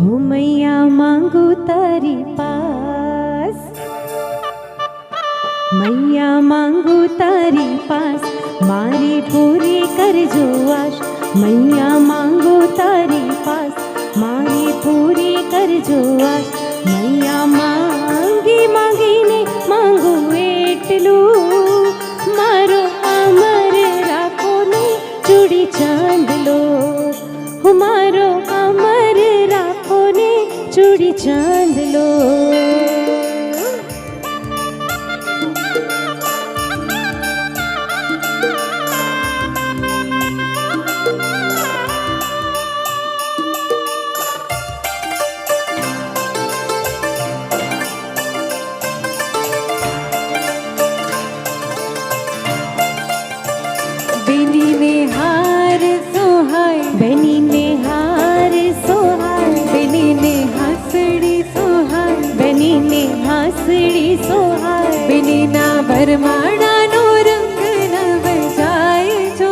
હો મૈયા માંગુ તારી પાસ. મૈયા માંગુ તારી પાસ. મારી પૂરી કરજો આશ મૈયા માંગુ તારી પાસ. મારી પૂરી કરજો આશ મૈયા માંગી માંગીને માંગુ એટલું. મારો અમર રાખો ને ચૂડી ચાંદલો. હું ચૂડી બેનીના ભરમાડાનો રંગ નવ જાય છો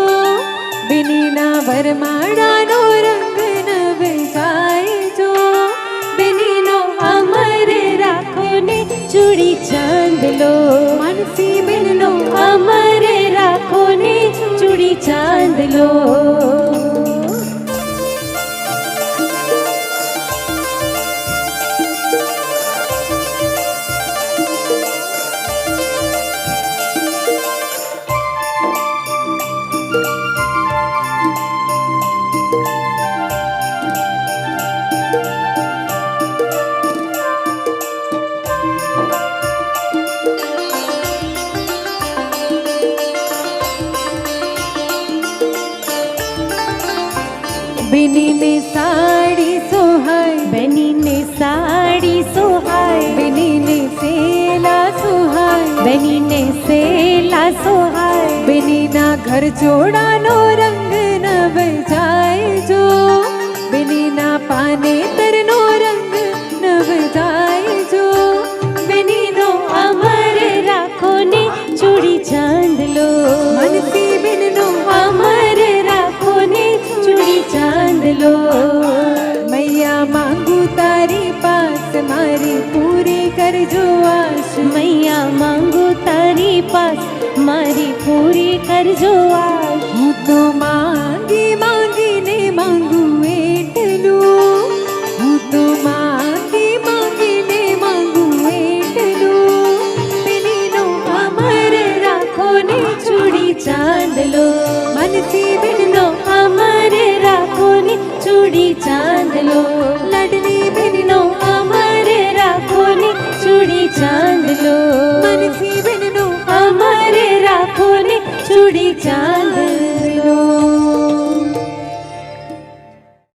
બેનીના ભરમાડાનો રંગ નવ જાય છો બેનીનો અમર રાખો ને ચૂડી ચાંદલો માનસી બેનનો અમર રાખો ને ચૂડી ચાંદલો બેનીને સાડી સોહાય. બેનીને સાડી સોહાય. બેનીને સેલા સોહાય. બેનીને સેલા સોહાય. બેનીના ઘર જોડાનો રંગ નવ. જાય ચાંદલો મૈયા માંગુ તારી પાસ, મારી પૂરી કરજો આશ. મૈયા માંગુ તારી પાસ, મારી પૂરી કરજો આશ. હું તો માંગી, માંગીને માંગુ એટલું. હું તો માંગી, માંગીને માંગુ એટલું. પેલીનો અમર રાખો ને ચૂડી ચાંદલો. મનથી ચૂડી ચાંદલો લડની બેનનો અમર રાખો ને ચૂડી ચાંદલો મનથી બેનનો અમર રાખો ને ચૂડી ચાંદલો